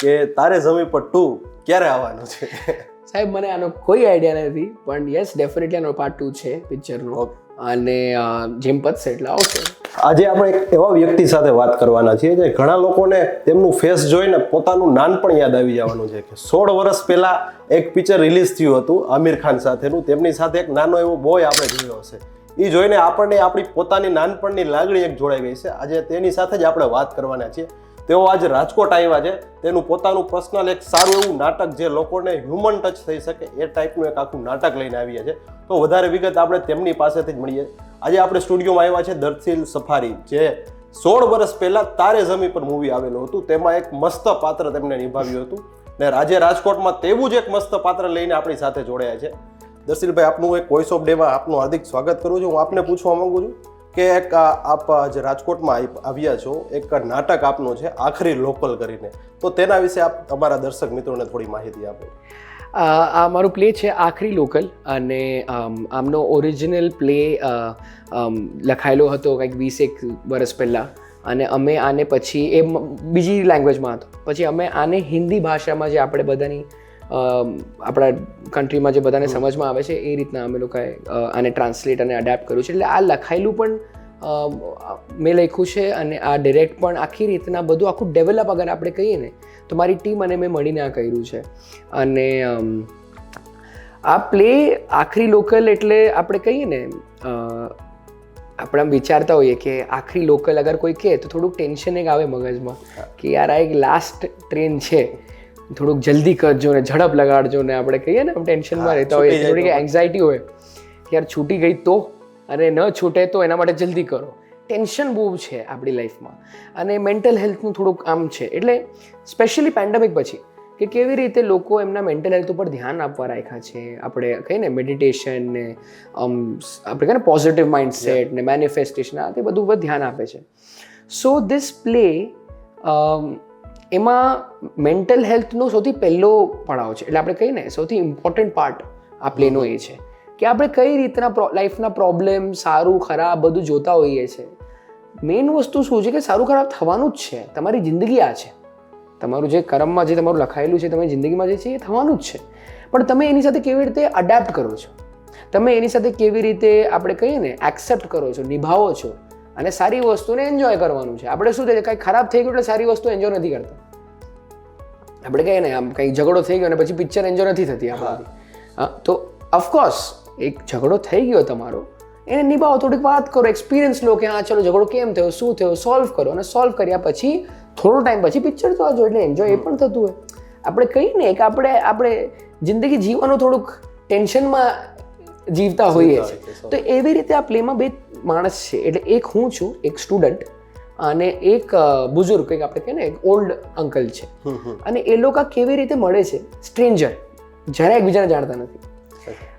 કે તારે જમી પર ટુ ક્યારે આવવાનું છે? સાહેબ મને આનો કોઈ આઈડિયા નથી પણ યસ ડેફિનેટલી આનો પાર્ટ ટુ છે પિક્ચરનો. અને જેમ પતશે એટલે આવશે. આજે આપણે એક એવા વ્યક્તિ સાથે વાત કરવાના છીએ જે ઘણા લોકોને તેમનું ફેસ જોઈને પોતાનું નાનપણ યાદ આવી જવાનું છે કે સોળ વર્ષ પહેલા એક પિક્ચર રિલીઝ થયું હતું આમિર ખાન સાથેનું. તેમની સાથે એક નાનો એવો બોય આપણે જોયો હશે. એ જોઈને આપણને આપણી પોતાની નાનપણની લાગણી એક જોડાઈ ગઈ છે. આજે તેની સાથે જ આપણે વાત કરવાના છીએ. તેઓ આજે રાજકોટ આવ્યા છે. તેનું પોતાનું પર્સનલ એક સારું એવું નાટક જે લોકોને હ્યુમન ટચ થઈ શકે એ ટાઈપનું એક આખું નાટક લઈને આવ્યા છે તો વધારે વિગત આપણે તેમની પાસેથી જ મળીએ. આજે આપણે સ્ટુડિયોમાં આવ્યા છે દર્શીલ સફારી, જે સોળ વર્ષ પહેલાં તારે જમી પર મૂવી આવેલું હતું. તેમાં એક મસ્ત પાત્ર તેમને નિભાવ્યું હતું. ને આજે રાજકોટમાં તેવું જ એક મસ્ત પાત્ર લઈને આપણી સાથે જોડાયા છે. દર્શીલભાઈ, આપનું એક વોઇસ ઓફ ડેમાં આપનું હાર્દિક સ્વાગત કરું છું. હું આપને પૂછવા માંગુ છું કે એક આપ જે રાજકોટમાં આવ્યા છો, એક નાટક આપનું છે, આખરી લોકલ કરીને. તો તેના વિશે આપ અમારા દર્શક મિત્રોને થોડી માહિતી આપો. આ મારું પ્લે છે આખરી લોકલ અને આમનો ઓરિજિનલ પ્લે લખાયેલો હતો કંઈક વીસેક વર્ષ પહેલાં અને અમે આને પછી, એ બીજી લેંગ્વેજમાં હતો. પછી અમે આને હિન્દી ભાષામાં જે આપણે બધાની આપણા કન્ટ્રીમાં જે બધાને સમજમાં આવે છે એ રીતના અમે લોકોએ આને ટ્રાન્સલેટ અને અડેપ્ટ કર્યું છે. એટલે આ લખાયેલું પણ મેં લખ્યું છે અને આ ડિરેક્ટ પણ આખી રીતના બધું આખું ડેવલપ અગર આપણે કહીએ ને તો મારી ટીમ અને મેં મળીને આ કર્યું છે. અને આ પ્લે આખરી લોકલ એટલે આપણે કહીએ ને આપણે આમ વિચારતા હોઈએ કે આખરી લોકલ અગર કોઈ કહે તો થોડુંક ટેન્શન એક આવે મગજમાં કે યાર આ એક લાસ્ટ ટ્રેન છે. થોડુંક જલ્દી કરજો ને ઝડપ લગાડજો ને આપણે કહીએ ને ટેન્શનમાં રહેતા હોઈએ જાય થોડીક એન્ઝાયટી હોય યાર છૂટી ગઈ તો અને ન છૂટે તો એના માટે જલ્દી કરો. ટેન્શન બહુ છે આપણી લાઈફમાં અને મેન્ટલ હેલ્થનું થોડુંક આમ છે. એટલે સ્પેશિયલી પેન્ડેમિક પછી કે કેવી રીતે લોકો એમના મેન્ટલ હેલ્થ ઉપર ધ્યાન આપવા રાખ્યા છે? આપણે કહીએ ને મેડિટેશન ને આમ આપણે કહીએ ને પોઝિટિવ માઇન્ડસેટ ને મેનિફેસ્ટેશન આ તે બધું ઉપર ધ્યાન આપે છે. સો ધીસ પ્લે એમાં મેન્ટલ હેલ્થનો સૌથી પહેલો પડાવ છે. એટલે આપણે કહીએ ને, સૌથી ઇમ્પોર્ટન્ટ પાર્ટ આ પ્લેનો એ છે કે આપણે કઈ રીતના લાઈફના પ્રોબ્લેમ સારું, ખરાબ બધું જોતા હોઈએ છીએ મેઇન વસ્તુ શું છે કે સારું, ખરાબ થવાનું જ છે. તમારી જિંદગી આ છે. તમારું જે કર્મમાં જે તમારું લખાયેલું છે તમારી જિંદગીમાં જે છે એ થવાનું જ છે. પણ તમે એની સાથે કેવી રીતે અડેપ્ટ કરો છો? તમે એની સાથે કેવી રીતે આપણે કહીએ ને એક્સેપ્ટ કરો છો, નિભાવો છો? અને સારી વસ્તુને એન્જોય કરવાનું છે. આપણે શું થાય કંઈ ખરાબ થઈ ગયું એટલે સારી વસ્તુ એન્જોય નથી કરતા. આપણે કહીએ ને આમ કંઈ ઝઘડો થઈ ગયો અને પછી પિક્ચર એન્જોય નથી થતી આપણાથી હા તો ઓફકોર્સ એક ઝઘડો થઈ ગયો તમારો એને નિભાવો થોડીક વાત કરો એક્સપિરિયન્સ લો કે હા ચલો ઝઘડો કેમ થયો શું થયો સોલ્વ કરો અને સોલ્વ કર્યા પછી થોડો ટાઈમ પછી પિક્ચર તો આજો એટલે એન્જોય એ પણ થતું હોય. આપણે કહીએ ને કે આપણે આપણે જિંદગી જીવવાનું થોડુંક ટેન્શનમાં જીવતા હોઈએ છીએ. તો એવી રીતે આ પ્લેમાં બે માણસ છે. એટલે એક હું છું એક સ્ટુડન્ટ અને એક બુઝુર્ગ કંઈક આપણે કહીએ ને એક ઓલ્ડ અંકલ છે. અને એ લોકો કેવી રીતે મળે છે? સ્ટ્રેન્જર જ્યારે એકબીજાને જાણતા નથી.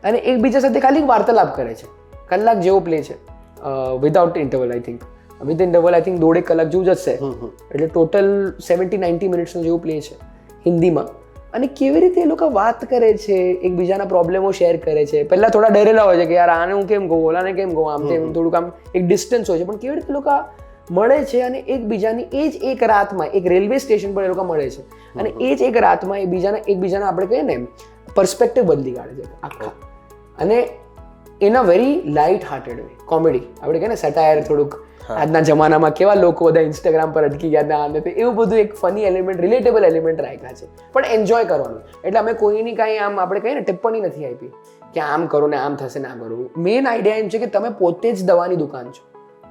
અને એકબીજા સાથે ખાલી વાર્તાલાપ કરે છે. કલાક જેવો પ્લે છે. Without interval I think with interval I think દોઢેક કલાક જેવું જ હશે. હમ હમ. એટલે ટોટલ સેવન્ટી નાઇન્ટી મિનિટ્સનો જેવું પ્લે છે. હિન્દીમાં. અને કેવી રીતે એ લોકો વાત કરે છે એકબીજાના પ્રોબ્લેમો શેર કરે છે? પહેલાં થોડા ડરેલા હોય છે કે યાર આને હું કેમ કહું? ઓલાને કેમ કહું? આમ તેમ થોડુંક આમ એક ડિસ્ટન્સ હોય છે. પણ કેવી રીતે લોકો મળે છે અને એકબીજાની એ જ એક રાતમાં એક રેલવે સ્ટેશન પર એ લોકો મળે છે. અને એ જ એક રાતમાં એ બીજાના એકબીજાના આપણે કહીએ ને પર્સપેક્ટિવ બદલી કાઢે છે. આખા. અને in a very light hearted way comedy આપણે કહીએ ને સટાયર થોડુંક. આજના જમાનામાં કેવા લોકો બધા ઇન્સ્ટાગ્રામ પર અટકી ગયા ના તે એવું બધું એક ફની એલિમેન્ટ રિલેટેબલ એલિમેન્ટ રાખ્યા છે. પણ એન્જોય કરવાનું. એટલે અમે કોઈની કાંઈ આમ આપણે કહીએ ને ટિપ્પણી નથી આપી કે આમ કરો ને આમ થશે ને આ કરવું મેઇન આઈડિયા એમ છે કે તમે પોતે જ દવાની દુકાન છો.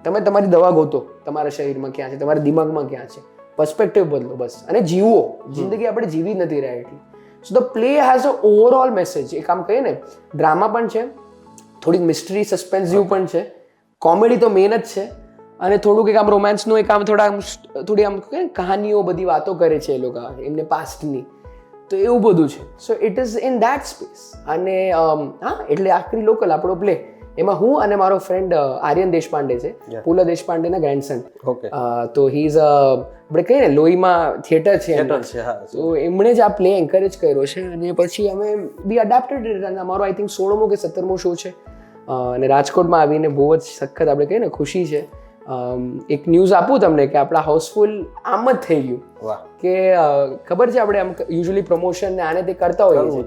તમે તમારી દવા ગોતો. તમારા શરીરમાં ક્યાં છે? તમારા દિમાગમાં ક્યાં છે? પર્સ્પેક્ટિવ બદલો બસ. અને જીવો. જિંદગી આપણે જીવી નથી રહ્યા એટલી. So the play has a overall message એક આમ કહીએ ને ડ્રામા પણ છે. થોડીક મિસ્ટ્રી સસ્પેન્સ જેવું પણ છે. કોમેડી તો મેન જ છે. અને થોડુંક એક આમ રોમાન્સનું એક આમ થોડા આમ થોડી આમ કહે કહાનીઓ બધી વાતો કરે છે એ લોકો એમને પાસ્ટની તો એવું બધું છે. So it is in that space અને હા એટલે આખરી લોકલ આપણો પ્લે એમાં હું અને મારો ફ્રેન્ડ આર્યન દેશપાંડે છે પુલ દેશપાંડેના ગ્રેન્ડસન ઓકે તો હી ઇઝ આપણે કહીએ ને લોહીમાં થિયેટર છે તો એમણે જ આ પ્લે એન્કરેજ કર્યો છે અને પછી અમે બી અડાપ્ટેડ અને અમારો આઈ થિંક સોળમો કે સત્તરમો શો છે. અને રાજકોટમાં આવીને બહુ જ સખત આપણે કહીએ ને ખુશી છે. એક ન્યૂઝ આપું તમને કે આપણા હાઉસફુલ આમ જ થઈ ગયું. કે ખબર છે આપણે આમ યુઝ્યુઅલી પ્રમોશન ને આને તે કરતા હોઈએ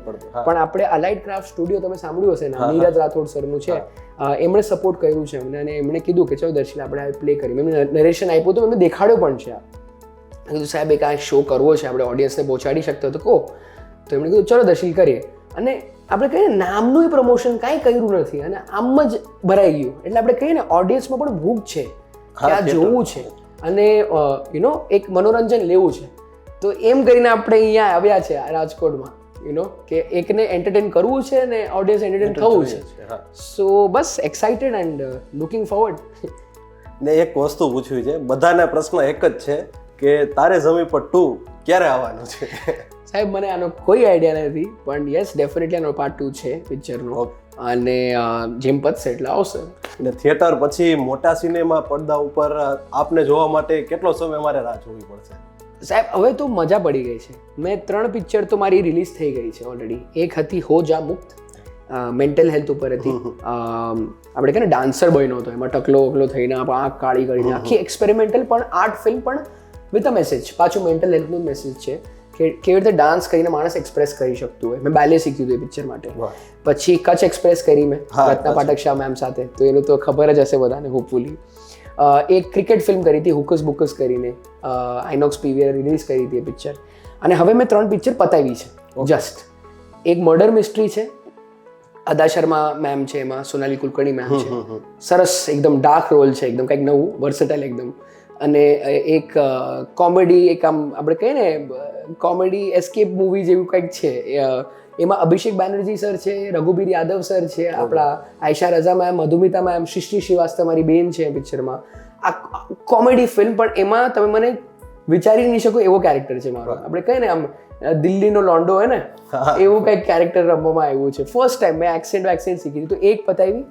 પણ આપણે અલાઇટ ક્રાફ્ટ સ્ટુડિયો તમે સાંભળ્યું હશે ને નીરજ રાઠોડ સરનું છે. એમણે સપોર્ટ કર્યું છે અમને અને એમણે કીધું કે ચલો દર્શન આપણે પ્લે કરી એમને નરેશન આપ્યું તો એમને દેખાડ્યો પણ છે કીધું સાહેબ એક આ શો કરવો છે આપણે ઓડિયન્સને પહોંચાડી શકતો તો કહો. તો એમણે કીધું ચલો દર્શન કરીએ. અને આપણે કહીએ ને નામનું પ્રમોશન કાંઈ કર્યું નથી અને આમ જ ભરાઈ ગયું. એટલે આપણે કહીએ ને ઓડિયન્સમાં પણ ભૂખ છે. કે આ જોવું છે. અને યુ નો એક મનોરંજન લેવું છે. તો એમ કરીને આપણે અહીંયા આવ્યા છે આ રાજકોટમાં યુ નો કે એકને એન્ટરટેન કરવું છે ને ઓડિયન્સ એન્ટરટેન થવું છે. સો બસ એક્સાઇટેડ એન્ડ લુકિંગ ફોરવર્ડ ને એક વસ્તુ પૂછવી છે. બધાના પ્રશ્ન એક જ છે કે તારે જમી પર ટુ ક્યારે આવવાનું છે? સાહેબ મને આનો કોઈ આઈડિયા નથી પણ યસ ડેફિનેટલી આનો પાર્ટ ટુ છે પિક્ચરનો. અને જેમ પતશે એટલે આવશે. અને થિયેટર પછી મોટા સિનેમા પડદા ઉપર આપને જોવા માટે કેટલો સમય અમારે રાહ જોવી પડશે? સાહેબ હવે તો મજા પડી ગઈ છે. મેં ત્રણ પિક્ચર તો મારી રિલીઝ થઈ ગઈ છે ઓલરેડી એક હતી હો જા મુક્ત મેન્ટલ હેલ્થ ઉપર હતી. આપણે કે ડાન્સર બન્યો હતો. એમાં ટકલો વકલો થઈને આપણે આંખ કાળી કરીને આખી એક્સપેરિમેન્ટલ પણ આર્ટ ફિલ્મ પણ વિથ અ મેસેજ પાછું મેન્ટલ હેલ્થનું મેસેજ છે. કેવી રીતે ડાન્સ કરીને માણસ એક્સપ્રેસ કરી શકતું હોય? મેં બેલે શીખ્યું હતું એ પિક્ચર માટે. પછી કચ્છ એક્સપ્રેસ કરી મેં રત્ના પાઠક શાહ મેમ સાથે. તો એનું તો ખબર જ હશે બધાને હોપફુલી એક ક્રિકેટ ફિલ્મ કરી હતી હુકસ બુકસ કરીને. આઇનોક્સ પીવીઆર રિલીઝ કરી હતી એ પિક્ચર અને હવે મેં ત્રણ પિક્ચર પતાવી છે. જસ્ટ એક મર્ડર મિસ્ટ્રી છે. અદા શર્મા મેમ છે એમાં સોનાલી કુલકર્ણી મેમ છે. સરસ એકદમ ડાર્ક રોલ છે એકદમ કંઈક નવું વર્સેટાઇલ એકદમ. અને એક કોમેડી એક આમ આપણે કહીએ ને કોમેડી એસ્કેપ મૂવી જેવું કંઈક છે એમાં અભિષેક બેનર્જી સર છે રઘુબીર યાદવ સર છે આપણા આયશા રઝા મેમ મધુમિતા મેમ સૃષ્ટિ શ્રીવાસ્તવ મારી બેન છે પિક્ચરમાં. આ કોમેડી ફિલ્મ પણ એમાં તમે મને વિચારી નહીં શકો એવો કેરેક્ટર છે મારો. આપણે કહીએ ને આમ દિલ્હીનો લોન્ડો હોય ને એવું કંઈક કેરેક્ટર રમવામાં આવ્યું છે. ફર્સ્ટ ટાઈમ મેં એક્સેન્ટ વેક્સેન્ટ શીખી તો એક પતાવી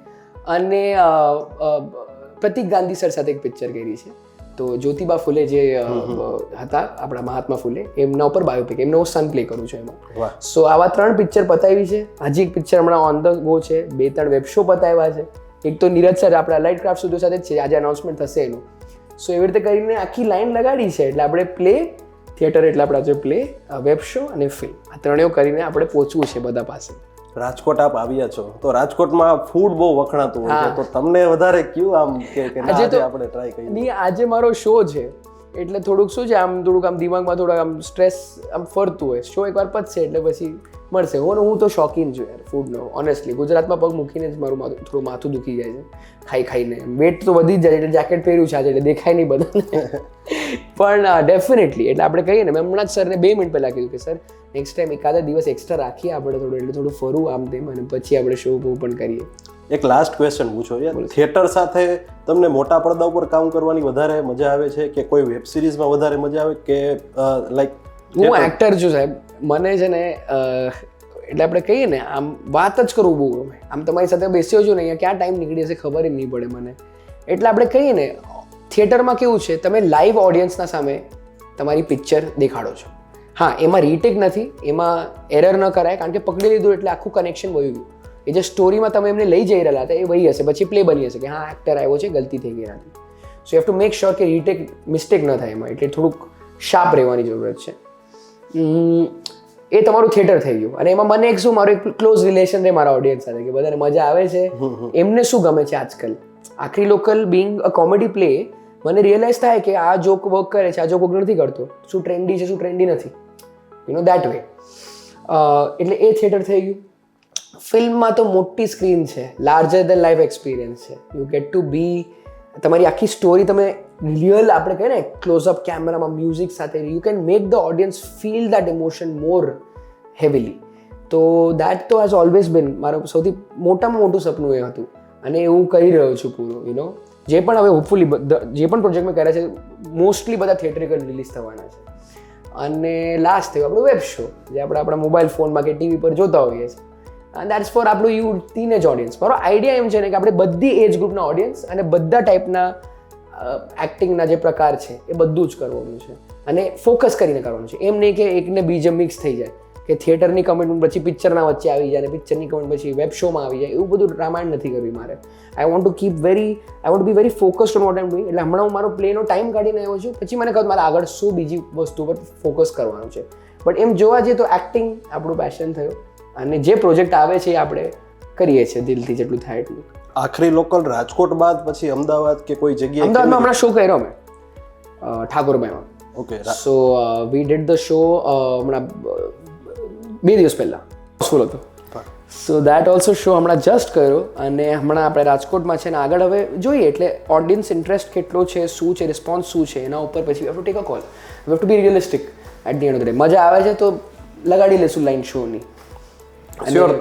અને પ્રતિક ગાંધી સર સાથે એક પિક્ચર કરી છે. તો જ્યોતિબા ફૂલે જે હતા આપણા મહાત્મા ફૂલે એમના ઉપર બાયોપિક એમનો હું સન પ્લે કરું છું એમાં. સો આવા ત્રણ પિક્ચર પતાવી છે. હજી એક પિક્ચર હમણાં ઓન ધ ગો છે. બે ત્રણ વેબ શો પતાવ્યા છે. એક તો નીરજ સર આપણા લાઇટ ક્રાફ્ટ સ્ટુડિયો સાથે છે. આજે અનાઉન્સમેન્ટ થશે એનું. સો એવી રીતે કરીને આખી લાઈન લગાડી છે. એટલે આપણે પ્લે થિયેટર એટલે આપણા જે પ્લે વેબ શો અને ફિલ્મ આ ત્રણેય કરીને આપણે પહોંચવું છે બધા પાસે. રાજકોટ આપ આવ્યા છો. તો રાજકોટમાં ફૂડ બહુ વખણાતું હોય છે. તો તમને વધારે કયું આમ કે આજે તો- આપણે ટ્રાય કરીએ નહીં આજે મારો શો છે. એટલે થોડુંક શું છે આમ થોડુંક આમ દિમાગમાં થોડુંક આમ સ્ટ્રેસ આમ ફરતું હોય. શો એકવાર પતશે એટલે પછી મળશે. ને હું તો શોખીન છું યાર ફૂડનો ઓનેસ્ટલી ગુજરાતમાં પગ મૂકીને જ મારું માથું થોડું માથું દુખી જાય છે. ખાઈ ખાઈને. વેટ તો વધી જ જાય એટલે જેકેટ પહેર્યું છે આજે એટલે દેખાય નહીં બધાને. પણ ડેફિનેટલી એટલે આપણે કહીએ ને મેં હમણાં જ સરને બે મિનિટ પહેલાં કીધું કે સર નેક્સ્ટ ટાઈમ એકાદા દિવસ એક્સ્ટ્રા રાખીએ આપણે થોડું એટલે થોડું ફરવું આમ તેમ અને પછી આપણે શો પણ કરીએ. એક લાસ્ટ ક્વેશ્ચન પૂછો યાર. થિયેટર સાથે તમને મોટા પડદા ઉપર કામ કરવાની વધારે મજા આવે છે કે કોઈ વેબ સિરીઝમાં વધારે મજા આવે કે લાઈક હું એક્ટર છું સાહેબ. મને છે ને એટલે આપણે કહીએ ને આમ વાત જ કરવું બહુ ગમે. આમ તમારી સાથે બેસ્યો છું ને અહીંયા ક્યાં ટાઈમ નીકળી જશે ખબર જ નહીં પડે મને. એટલે આપણે કહીએ ને થિયેટરમાં કેવું છે તમે લાઈવ ઓડિયન્સના સામે તમારી પિક્ચર દેખાડો છો. હા એમાં રીટેક નથી એમાં એરર ન કરાય કારણ કે પકડી લીધું એટલે આખું કનેક્શન વહી ગયું. એ જે સ્ટોરીમાં તમે એમને લઈ જઈ રહેલા હતા એ વહી હશે પછી પ્લે બની હશે કે હા એક્ટર આવ્યો છે ગલતી થઈ ગઈ નથી so have to make sure કે રીટેક મિસ્ટેક ન થાય એમાં એટલે થોડુંક શાર્પ રહેવાની જરૂરત છે. એ તમારું થિયેટર થઈ ગયું. અને એમાં મને એક શું મારું એક ક્લોઝ રિલેશન રહે મારા ઓડિયન્સ સાથે કે બધાને મજા આવે છે. એમને શું ગમે છે આજકાલ? આખરી local being a comedy play મને રિયલાઇઝ થાય કે આ જોક વર્ક કરે છે આ જોક વર્ક નથી કરતો. શું ટ્રેન્ડી છે શું ટ્રેન્ડી નથી. યુ નો દેટ વે એટલે એ થિયેટર થઈ ગયું. ફિલ્મમાં તો મોટી સ્ક્રીન છે. લાર્જર દેન લાઈફ એક્સપિરિયન્સ છે. યુ ગેટ ટુ બી તમારી આખી સ્ટોરી તમે રિયલ આપણે કહીએ ને ક્લોઝઅપ કેમેરામાં મ્યુઝિક સાથે you can make the audience feel that emotion more heavily તો દેટ તો હેઝ ઓલવેઝ બીન મારું સૌથી મોટામાં મોટું સપનું એ હતું. અને એ હું કહી રહ્યો છું પૂરું યુ નો જે પણ હવે હોપફુલી જે પણ પ્રોજેક્ટ મેં કર્યા છે મોસ્ટલી બધા થિયેટરિકલ રિલીઝ થવાના છે. અને લાસ્ટ થયું આપણો વેબ શો જે આપણે આપણા મોબાઈલ ફોનમાં કે ટીવી પર જોતા હોઈએ છીએ. અને દેટ્સ ફોર આપણું યુ ટીનેજ ઓડિયન્સ મારો આઈડિયા એમ છે ને કે આપણે બધી એજ ગ્રુપના ઓડિયન્સ અને બધા ટાઈપના એક્ટિંગના જે પ્રકાર છે, એ બધું જ કરવાનું છે. અને ફોકસ કરીને કરવાનું છે. એમ નહીં કે એકને બીજે મિક્સ થઈ જાય. કે થિયેટરની કમેન્ટ પછી પિક્ચરના વચ્ચે આવી જાય અને પિક્ચરની કમેન્ટ પછી વેબ શોમાં આવી જાય, એવું બધું રામાયણ નથી કરવી મારે. I want to keep very I want be very focused on what am doing એટલે હમણાં હું મારો પ્લેનો ટાઈમ કાઢીને આવ્યો છું. પછી મને કહું મારે આગળ શું બીજી વસ્તુ પર ફોકસ કરવાનું છે. બટ એમ જોવા જઈએ તો એક્ટિંગ આપણું પેશન થયું. અને જે પ્રોજેક્ટ આવે છે આપણે કરીએ છીએ દિલથી જેટલું થાય એટલું. આખરી લોકલ રાજકોટ બાદ પછી અમદાવાદ કે કોઈ જગ્યાએ અમદાવાદમાં હમણાં શો કર્યો મેં. ઠાકોરભાઈમાં okay so we did the show હમણાં બે દિવસ પહેલાં. સ્કૂલ હતો. સો દેટ ઓલ્સો શો હમણાં જસ્ટ કર્યો અને હમણાં આપણે રાજકોટમાં છે ને આગળ હવે જોઈએ એટલે ઓડિયન્સ ઇન્ટરેસ્ટ કેટલો છે શું છે રિસ્પોન્સ શું છે એના ઉપર પછી have to take a call have to be realistic at the end of the day મજા આવે છે તો લગાડી લેશું લાઈન શોની Sure.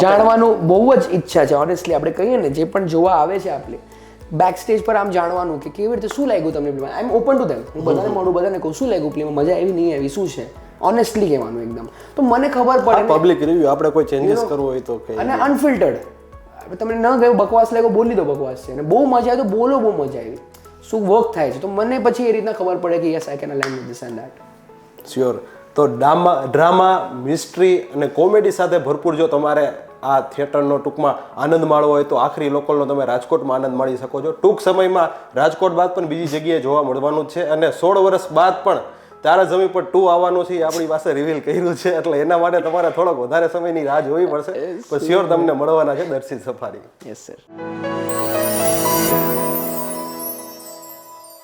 જાણવાનું બહુ જ ઈચ્છા છે ઓનેસ્ટલી આપણે કહીએ ને જે પણ જોવા આવે છે આપણે બેક સ્ટેજ પર આમ જાણવાનું કે કેવી રીતે શું લાગ્યું તમને I am open to them હું બધાને મળું બધાને કહું શું લાગ્યું પ્લેમાં મજા આવી નહીં આવી શું છે? ઓનેસ્ટલી કહેવાનું એકદમ. તો મને ખબર પડે પબ્લિક રિવ્યુ આપણે કોઈ ચેન્જીસ કરવું હોય તો કે અને અનફિલ્ટર્ડ તમને ન ગયું બકવાસ લાગ્યો બોલી દો બકવાસ છે. અને બહુ મજા આવી તો બોલો બહુ મજા આવી. શું વર્ક થાય છે? તો મને પછી એ રીતના ખબર પડે કે yes I can align with this and that sure તો ડ્રામા ડ્રામા મિસ્ટ્રી અને કોમેડી સાથે ભરપૂર જો તમારે આ થિયેટરનો ટૂંકમાં આનંદ માણવો હોય તો આખરી લોકલનો તમે રાજકોટમાં આનંદ માણી શકો છો. ટૂંક સમયમાં રાજકોટ બાદ પણ બીજી જગ્યાએ જોવા મળવાનું છે અને સોળ વર્ષ બાદ પણ તારા જમી પર ટુ આવવાનું છે એ આપણી પાસે રિવીલ કર્યું છે એટલે એના માટે તમારે થોડોક વધારે સમયની રાહ જોવી પડશે. પણ શ્યોર તમને મળવાના છે દર્શિત સફારી. Yes sir